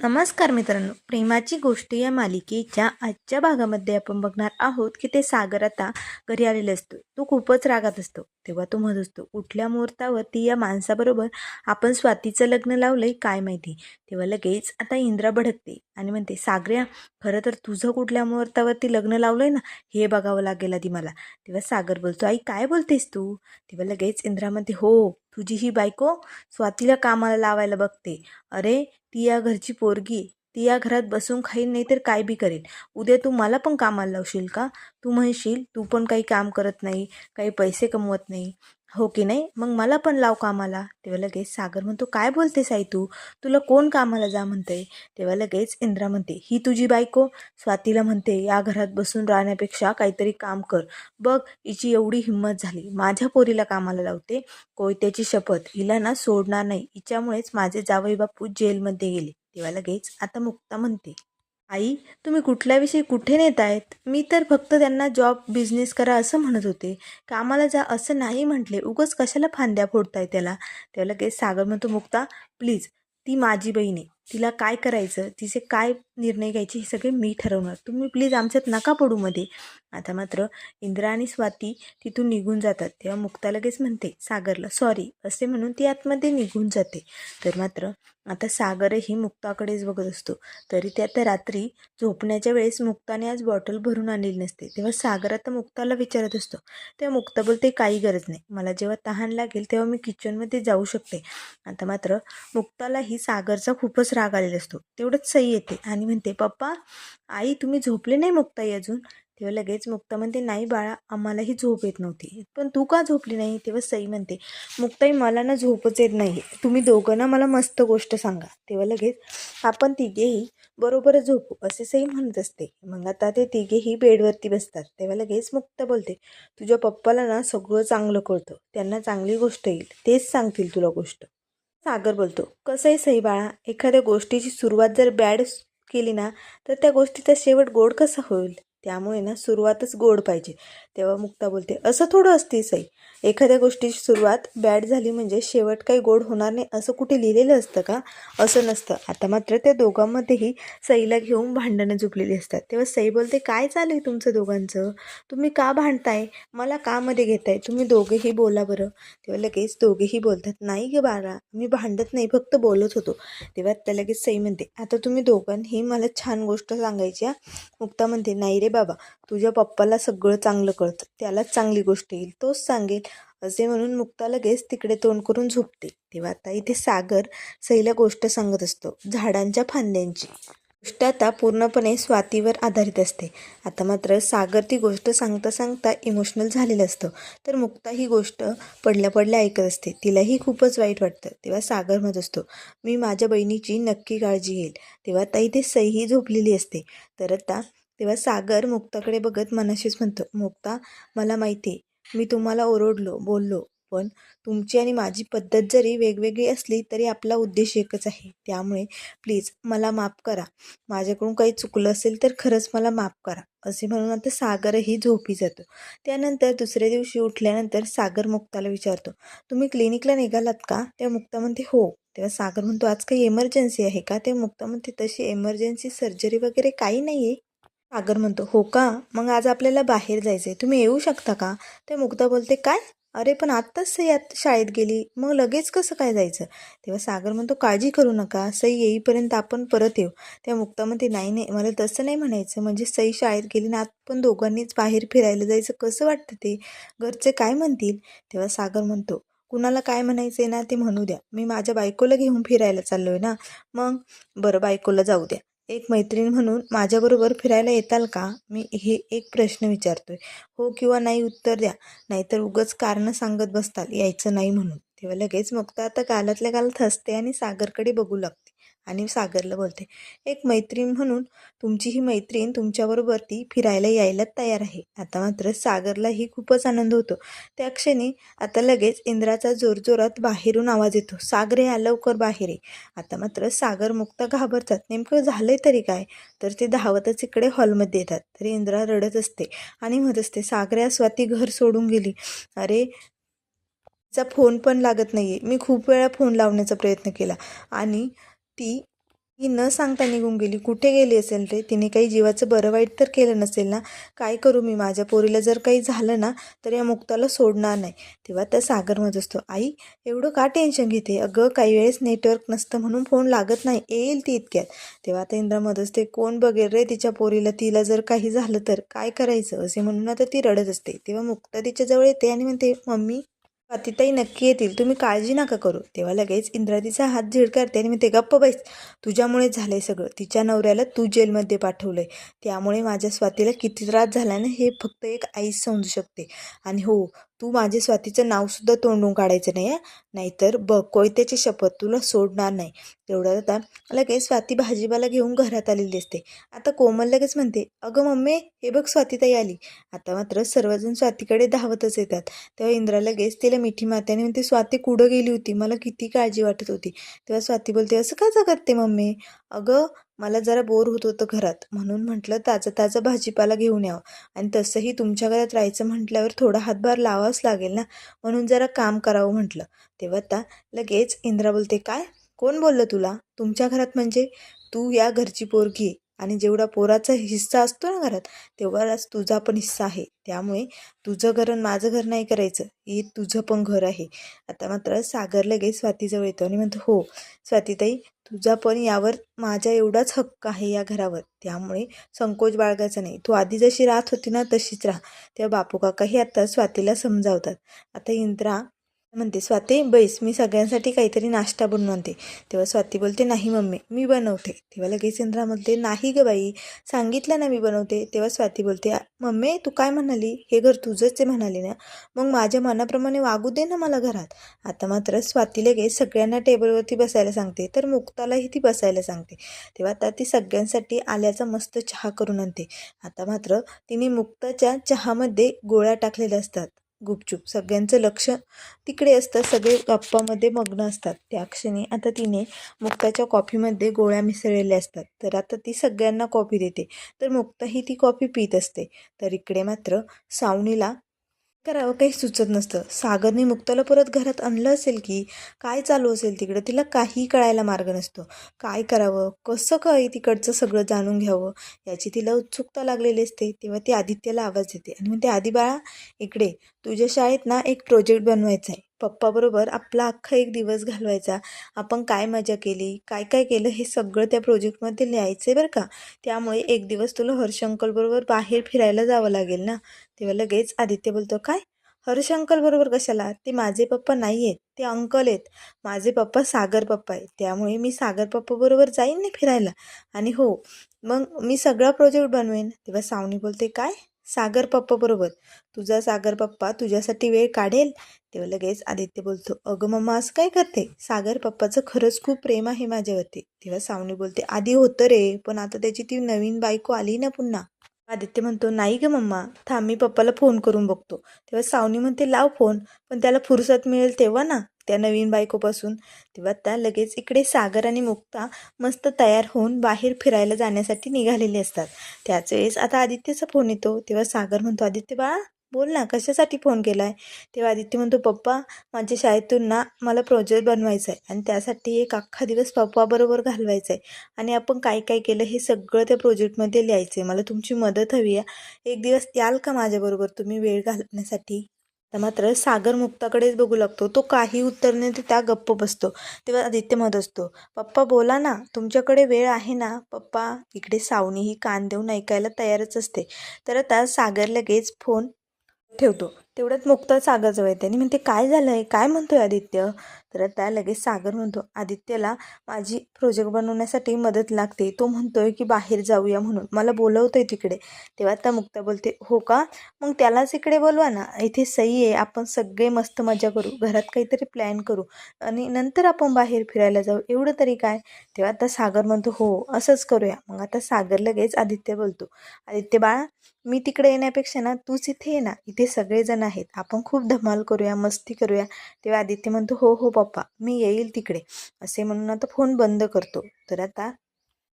नमस्कार मित्रांनो. प्रेमाची गोष्ट या मालिकेच्या आजच्या भागामध्ये आपण बघणार आहोत की ते सागर आता घरी आलेले असतो. तो खूपच रागात असतो. तेव्हा तो म्हणत असतो कुठल्या मुहूर्तावर ती या माणसाबरोबर आपण स्वातीचं लग्न लावलंय काय माहिती? तेव्हा लगेच आता इंद्रा भडकते आणि म्हणते सागऱ्या खरं तर तुझं कुठल्या मुहूर्तावरती लग्न लावलंय ना? हे बघावं लागेल आधी मला. तेव्हा सागर बोलतो आई काय बोलतेस तू? तेव्हा लगेच इंद्रा म्हणते हो तुझी ही बायको स्वातीला कामाला लावायला बघते. अरे ती या घरची पोरगी ती या घरात बसून खाईल नाही तर काय बी करेल उद्या तू मला पण कामाला लावशील का? तू म्हणशील तू पण काही काम करत नाही काही पैसे कमवत नाही. हो की नाही? मग मला पण लाव कामाला. तेव्हा लगेच सागर म्हणतो काय बोलतेस आई तू? तुला कोण कामाला जा म्हणते तेव्हा लगेच इंद्रा म्हणते ही तुझी बायको? स्वातीला म्हणते या घरात बसून राहण्यापेक्षा काहीतरी काम कर. बघ हिची एवढी हिंमत झाली. माझ्या पोरीला कामाला लावते. कोयत्याची शपथ. हिला ना सोडणार नाही. हिच्यामुळेच माझे जावई बापू जेलमध्ये गेले. तेव्हा लगेच आता मुक्ता म्हणते आई तुम्ही कुठल्याविषयी कुठे नेत आहेत मी तर फक्त त्यांना जॉब बिझनेस करा असं म्हणत होते. कामाला जा असं नाही म्हटले. उगच कशाला फांद्या फोडताय त्याला? तेव्हा लगेच सागर म्हणतो मुक्ता प्लीज ती माझी बहीण आहे. तिला काय करायचं? तिचे काय निर्णय घ्यायचे हे सगळे मी ठरवणार. तुम्ही प्लीज आमच्यात नका पडू मध्ये. आता मात्र इंद्रा आणि स्वाती तिथून निघून जातात. तेव्हा मुक्ता लगेच म्हणते सागरला सॉरी असे म्हणून ती आतमध्ये निघून जाते. तर मात्र आता सागरही मुक्ताकडेच बघत असतो. तरी ते आता रात्री झोपण्याच्या वेळेस मुक्ताने आज बॉटल भरून आणलेली नसते. तेव्हा सागर आता मुक्ताला विचारत असतो तेव्हा मुक्ता बोलते काही गरज नाही. मला जेव्हा तहान लागेल तेव्हा मी किचनमध्ये जाऊ शकते. आता मात्र मुक्तालाही सागरचा खूपच राग आलेला असतो. तेवढंच सई येते आणि म्हणते पप्पा आई तुम्ही झोपले नाही मुक्ताई अजून? तेव्हा लगेच मुक्ता म्हणते नाही बाळा आम्हालाही झोप येत नव्हती. पण तू का झोपली नाही? तेव्हा सई म्हणते मुक्ताई मला ना झोपच येत नाही तुम्ही दोघं ना मला मस्त गोष्ट सांगा. तेव्हा लगेच आपण तिघेही बरोबरच झोपू असे सई म्हणत असते. मग आता ते तिघेही बेडवरती बसतात. तेव्हा लगेच मुक्ता बोलते तुझ्या पप्पाला ना सगळं चांगलं कळतं. त्यांना चांगली गोष्ट येईल. तेच सांगतील तुला गोष्ट. सागर बोलतो कसं आहे सई बाळा? एखाद्या गोष्टीची सुरुवात जर बॅड केली ना तर त्या गोष्टीचा शेवट गोड कसा होईल? त्यामुळे ना सुरुवातच गोड पाहिजे. तेव्हा मुक्ता बोलते असं थोडं असते सई. एखाद्या गोष्टीची सुरुवात बॅड झाली म्हणजे शेवट काही गोड होणार नाही असं कुठे लिहिलेलं असतं का? असं नसतं. आता मात्र त्या दोघांमध्येही सईला घेऊन भांडणं झुपलेली असतात. तेव्हा सई बोलते काय चालू आहे तुमचं दोघांचं? तुम्ही का भांडताय? मला का मध्ये घेताय? तुम्ही दोघेही बोला बरं. तेव्हा लगेच दोघेही बोलतात नाही ग बाळा मी भांडत नाही फक्त बोलत होतो. तेव्हा त्या लगेच सई म्हणते आता तुम्ही दोघांही मला छान गोष्ट सांगायची मुक्ता म्हणते नाही रे बाबा तुझ्या पप्पाला सगळं चांगलं कळतं. त्यालाच चांगली गोष्ट येईल. तोच सांगेल. असे म्हणून मुक्ता लगेच तिकडे तोंड करून झोपते. तेव्हा आता इथे सागर सईला गोष्ट सांगत असतो. झाडांच्या फांद्यांची. गोष्ट आता पूर्णपणे स्वातीवर आधारित असते. आता मात्र सागर ती गोष्ट सांगता सांगता इमोशनल झालेलं असतं. तर मुक्ता ही गोष्ट पडल्या पडल्या ऐकत असते. तिलाही खूपच वाईट वाटतं. तेव्हा सागर म्हणत असतो मी माझ्या बहिणीची नक्की काळजी घेईल. तेव्हा ताई ते सईही झोपलेली असते. तर आता तेव्हा सागर मुक्ताकडे बघत मनाशीच म्हणतो मुक्ता मला माहिती आहे मी तुम्हाला ओरडलो बोललो पण तुमची आणि माझी पद्धत जरी वेगवेगळी असली तरी आपला उद्देश एकच आहे. त्यामुळे प्लीज मला माफ करा. माझ्याकडून काही चुकलं असेल तर खरंच मला माफ करा. असे म्हणून आता सागरही झोपी जातो. त्यानंतर दुसऱ्या दिवशी उठल्यानंतर सागर मुक्ताला विचारतो तुम्ही क्लिनिकला निघालात का? तेव्हा मुक्ता म्हणते हो. तेव्हा सागर म्हणतो आज काही एमर्जन्सी आहे का? तेव्हा मुक्ता म्हणते तशी एमर्जन्सी सर्जरी वगैरे काही नाही आहे सागर म्हणतो हो का? मग आज आपल्याला बाहेर जायचं आहे तुम्ही येऊ शकता का? ते मुक्ता बोलते काय? अरे पण आत्ताच सई आत शाळेत गेली. मग लगेच कसं काय जायचं? तेव्हा सागर म्हणतो काळजी करू नका. सई येईपर्यंत आपण परत येऊ. तेव्हा मुक्ता म्हणते नाही नाही. मला तसं नाही म्हणायचं. म्हणजे सई शाळेत गेली ना आपण दोघांनीच बाहेर फिरायला जायचं कसं वाटतं ते? घरचे काय म्हणतील? तेव्हा सागर म्हणतो कुणाला काय म्हणायचं आहे ना ते म्हणू द्या. मी माझ्या बायकोला घेऊन फिरायला चाललो आहे ना. मग? बरं बायकोला जाऊ द्या. एक मैत्रीण म्हणून माझ्याबरोबर फिरायला येताल का? मी हे एक प्रश्न विचारतोय. हो किंवा नाही उत्तर द्या. नाहीतर उगच कारणं सांगत बसताल. यायचं नाही म्हणून. तेव्हा लगेच मुक्ता आता गालातल्या गालात हसते आणि सागरकडे बघू लागते. आणि सागरला बोलते एक मैत्रीण म्हणून तुमची ही मैत्रीण तुमच्याबरोबर ती फिरायला यायला तयार आहे. आता मात्र सागरलाही खूपच आनंद होतो. त्या क्षणी आता लगेच इंद्राचा जोरजोरात बाहेरून आवाज येतो सागर या लवकर बाहेर आहे आता मात्र सागर मुक्त घाबरतात. नेमकं झालंय तरी काय? तर ते धावतच इकडे हॉलमध्ये येतात. तरी इंद्रा रडत असते आणि म्हणत असते सागऱ्या स्वाती घर सोडून गेली. अरे तिचा फोन पण लागत नाही आहे मी खूप वेळा फोन लावण्याचा प्रयत्न केला आणि ती ही न सांगता निघून गेली. कुठे गेली असेल रे? तिने काही जीवाचं बरं वाईट तर केलं नसेल ना? काय करू मी? माझ्या पोरीला जर काही झालं ना तर या मुक्ताला सोडणार नाही. तेव्हा त्या सागर म्हणत असतो आई एवढं का टेन्शन घेते? अगं काही वेळेस नेटवर्क नसतं म्हणून फोन लागत नाही. येईल ती इतक्यात. तेव्हा आता इंद्रामध्ये असते कोण बघेल रे तिच्या पोरीला? तिला जर काही झालं तर काय करायचं? असे म्हणून आता ती रडत असते. तेव्हा मुक्ता तिच्याजवळ येते आणि म्हणते मम्मी स्वातीताई नक्की येतील. तुम्ही काळजी नका करू. तेव्हा लगेच इंद्रा तिचा हात झिडकारते आणि मी ते गप्प बैस. तुझ्यामुळे झालंय सगळं. तिच्या नवऱ्याला तू जेलमध्ये पाठवलंय. त्यामुळे माझ्या स्वातीला किती त्रास झाला ना हे फक्त एक आईच समजू शकते. आणि हो तू माझ्या स्वातीचं नावसुद्धा तोंडून काढायचं नाही आहे नाहीतर बघ कोयत्याची शपथ तुला सोडणार नाही. तेवढ्यात आता लगेच स्वाती भाजीपाला घेऊन घरात आलेली असते आता कोमल लगेच म्हणते अगं मम्मी हे बघ स्वातीताई आली. आता मात्र सर्वजण स्वातीकडे धावतच येतात. तेव्हा इंद्रा लगेच तिला मिठी मात्याने आणि म्हणते स्वाती कुठं गेली होती? मला किती काळजी वाटत होती. तेव्हा स्वाती बोलते असं का करते मम्मी? अगं मला जरा बोर होत होतं घरात. म्हणून म्हटलं ताजं ताजं भाजीपाला घेऊन यावं. आणि तसंही तुमच्या घरात राहायचं म्हटल्यावर थोडा हातभार लावावाच लागेल ना? म्हणून जरा काम करावं म्हटलं. तेव्हा आता लगेच इंद्रा बोलते काय? कोण बोललं तुला? तुमच्या घरात म्हणजे? तू या घरची पोरगी आणि जेवढा पोराचा हिस्सा असतो ना घरात तेवढाच तुझा पण हिस्सा आहे. त्यामुळे तुझं घर आणि माझं घर नाही करायचं. हे तुझं पण घर आहे. आता मात्र सागर लगेच स्वातीजवळ येतो आणि म्हणतो हो स्वातीताई तुझा पण यावर माझ्या एवढाच हक्क आहे या घरावर. त्यामुळे संकोच बाळगायचा नाही. तू आधी जशी राहत होती ना तशीच राहा. तेव्हा बापू काकाही आता स्वातीला समजावतात. आता इंद्रा म्हणते स्वाती बैस मी सगळ्यांसाठी काहीतरी नाश्ता बनवून आणते तेव्हा स्वाती बोलते नाही मम्मी मी बनवते. तेव्हा लगेच इंद्रा म्हणते नाही ग बाई सांगितलं ना मी बनवते. तेव्हा स्वाती बोलते मम्मी तू काय म्हणाली? हे घर तुझंच आहे म्हणाली ना. मग माझ्या मनाप्रमाणे वागू दे ना मला घरात. आता मात्र स्वाती लगेच सगळ्यांना टेबलवरती बसायला सांगते तर मुक्तालाही ती बसायला सांगते. तेव्हा आता ती सगळ्यांसाठी आल्याचा मस्त चहा करून आणते. आता मात्र तिने मुक्ताच्या चहामध्ये गोळ्या टाकलेल्या असतात. गुपचूप. सगळ्यांचं लक्ष तिकडे असतं. सगळे गप्पामध्ये मग्न असतात. त्या क्षणी आता तिने मुक्ताच्या कॉफीमध्ये गोळ्या मिसळलेल्या असतात. तर आता ती सगळ्यांना कॉफी देते. तर मुक्ता ही ती कॉफी पित असते. तर इकडे मात्र सावनीला करावं काही सुचत नसतं. सागरने मुक्ताला परत घरात आणलं असेल की काय चालू असेल तिकडं तिला काही कळायला मार्ग नसतो. काय करावं? कसं काय तिकडचं सगळं जाणून घ्यावं? याची तिला उत्सुकता लागलेली असते. तेव्हा ती आदित्यला आवाज देते आणि म्हणते आधी बाळा इकडे. तुझ्या शाळेत ना एक प्रोजेक्ट बनवायचा आहे पप्पाबरोबर आपला अख्खा एक दिवस घालवायचा. आपण काय मजा केली? काय काय केलं? हे सगळं त्या प्रोजेक्टमध्ये लिहायचं आहे बरं का. त्यामुळे एक दिवस तुला हर्षंकलबरोबर बाहेर फिरायला जावं लागेल ना? तेव्हा लगेच आदित्य बोलतो काय? हर्ष अंकलबरोबर कशाला? ते माझे पप्पा नाही आहेत ते अंकल आहेत. माझे पप्पा सागर पप्पा आहेत. त्यामुळे मी सागर पप्पाबरोबर जाईन ना फिरायला? आणि हो मग मी सगळा प्रोजेक्ट बनवेन. तेव्हा सावनी बोलते काय? सागर पप्पा बरोबर. तुझा सागर पप्पा तुझ्यासाठी वेळ काढेल. तेव्हा लगेच आदित्य बोलतो अगं मम्मा असं काय करते? सागर पप्पाचं खरंच खूप प्रेम आहे माझ्यावरती. तेव्हा सावनी बोलते आधी होतं रे पण आता त्याची ती नवीन बायको आली ना पुन्हा. आदित्य म्हणतो नाही ग मम्मा थांब मी पप्पाला फोन करून बघतो. तेव्हा सावनी म्हणते लाव फोन पण त्याला फुरसत मिळेल तेव्हा ना. त्या नवीन बायकोपासून तेव्हा त्या लगेच इकडे सागर आणि मुक्ता मस्त तयार होऊन बाहेर फिरायला जाण्यासाठी निघालेले असतात. त्याच वेळेस आता आदित्यचा फोन येतो. तेव्हा सागर म्हणतो आदित्य बाळा बोल ना कशासाठी फोन केला आहे तेव्हा आदित्य म्हणतो पप्पा माझ्या शाळेतून ना मला प्रोजेक्ट बनवायचा आहे आणि त्यासाठी एक अख्खा दिवस पप्पाबरोबर घालवायचा आहे आणि आपण काय काय केलं हे सगळं त्या प्रोजेक्टमध्ये लिहायचं आहे मला तुमची मदत हवी आहे. एक दिवस याल का माझ्याबरोबर तुम्ही वेळ घालवण्यासाठी? तर मात्र सागर मुक्ताकडेच बघू लागतो. तो काही उत्तर न त्या गप्प बसतो. तेव्हा आदित्य मत असतो पप्पा बोला ना तुमच्याकडे वेळ आहे ना? पप्पा इकडे सावनी ही कान देऊन ऐकायला तयारच असते. तर आता सागर लगेच फोन ठेवतो. तेवढ्यात मुक्ता सागरजवळ येते. आणि म्हणते काय झालं आहे काय म्हणतोय आदित्य? तर त्या लगेच सागर म्हणतो आदित्यला माझी प्रोजेक्ट बनवण्यासाठी मदत लागते. तो म्हणतोय की बाहेर जाऊया म्हणून. मला बोलवतोय तिकडे. तेव्हा त्या मुक्ता बोलते हो का? मग त्यालाच इकडे बोलवा ना. इथे सही आहे. आपण सगळे मस्त मजा करू. घरात काहीतरी प्लॅन करू. आणि नंतर आपण बाहेर फिरायला जाऊ. एवढं तरी काय? तेव्हा आता सागर म्हणतो हो असंच करूया. मग आता सागर लगेच आदित्य बोलतो आदित्य बाळा मी तिकडे येण्यापेक्षा ना तूच इथे ये ना. इथे सगळेजण आहेत. आपण खूप धमाल करूया मस्ती करूया. तेव्हा आदित्य म्हणतो हो हो पप्पा मी येईल तिकडे. असे म्हणून आता फोन बंद करतो. तर आता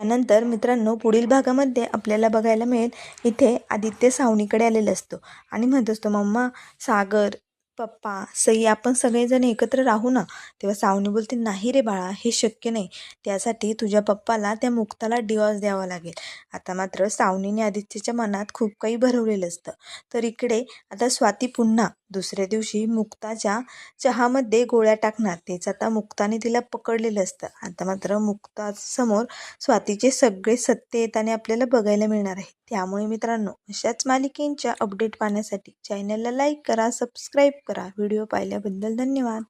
त्यानंतर मित्रांनो पुढील भागामध्ये आपल्याला बघायला मिळेल इथे आदित्य सावनीकडे आलेला असतो. आणि म्हणत असतो मम्मा सागर पप्पा सई आपण सगळेजण एकत्र राहू ना? तेव्हा सावनी बोलते नाही रे बाळा हे शक्य नाही. त्यासाठी तुझ्या पप्पाला त्या मुक्ताला डिवॉर्स द्यावा लागेल. आता मात्र सावनीने आदित्यच्या मनात खूप काही भरवलेलं असतं. तर इकडे आता स्वाती पुन्हा दुसऱ्या दिवशी मुक्ताच्या चहामध्ये गोळ्या टाकणार. तेच आता मुक्ताने तिला पकडलेलं असतं. आता मात्र मुक्तासमोर स्वातीचे सगळे सत्य येताना आपल्याला बघायला मिळणार आहे. त्यामुळे मित्रांनो अशाच मालिकेंच्या अपडेट पाहण्यासाठी चॅनलला लाईक करा सबस्क्राईब करा. व्हिडिओ पाहिल्याबद्दल धन्यवाद.